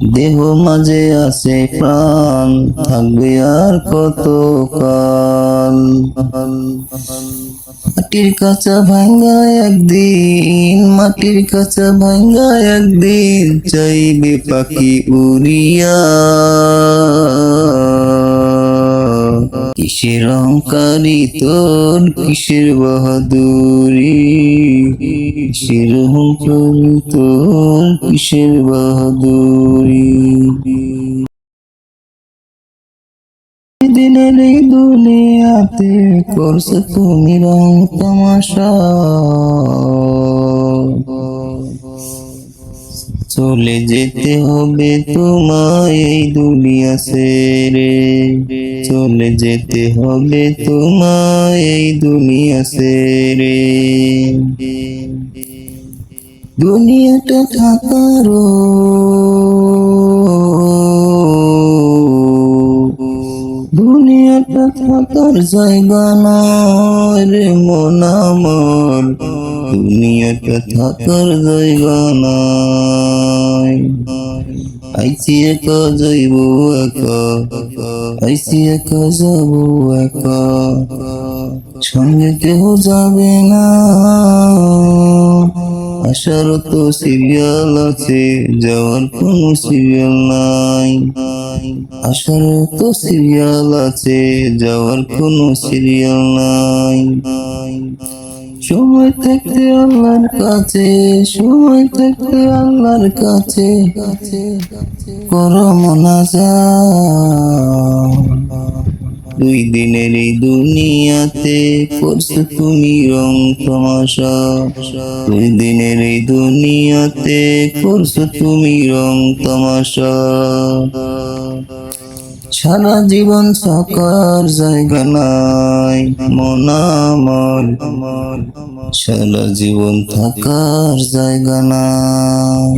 দেহ মাঝে আছে প্রাণ, থাকবে আর কত কাল। মাটির কাঁচা ভাঙ্গা একদিন, মাটির কাঁচা ভাঙ্গা একদিন, চাইবে পাখি উড়িয়া। কিসের অহংকারী তোর? কিসের বাহাদুরি? কিসের অহংকারী তোর? কিসের বাহাদুরি? দিনের এই দুনিয়াতে করছ তুমি রং তামাশা। চলে যেতে হবে তোমায় এই দুনিয়া ছেড়ে চলে যেতে হবে তোমায় এই দুনিয়া ছেড়ে দুনিয়াটা থাকারও দুনিয়াটা থাকার জায়গা নয় রে মন আমার। দুনিয়াটা থাকার জায়গা নয় আইছি একা যাইব একা। আইছি একা যাব একা। সঙ্গে কেহ যাবে না। আসার তো সিরিয়াল আছে, যাওয়ার কোনো সিরিয়াল নাই। আসার তো সিরিয়াল আছে, যাওয়ার কোনো সিরিয়াল নাই। সময় থাকতে আল্লাহর কাছে, সময় থাকতে আল্লাহর কাছে, করো মনাজা দুই দিনের এই দুনিয়াতে করছ তুমি রং তামাশা। দুই দিনের এই দুনিয়াতে করছ তুমি রং তামাশা। সারা জীবন থাকার জায়গা নাই, মন আমার। সারা জীবন থাকার জায়গা নাই।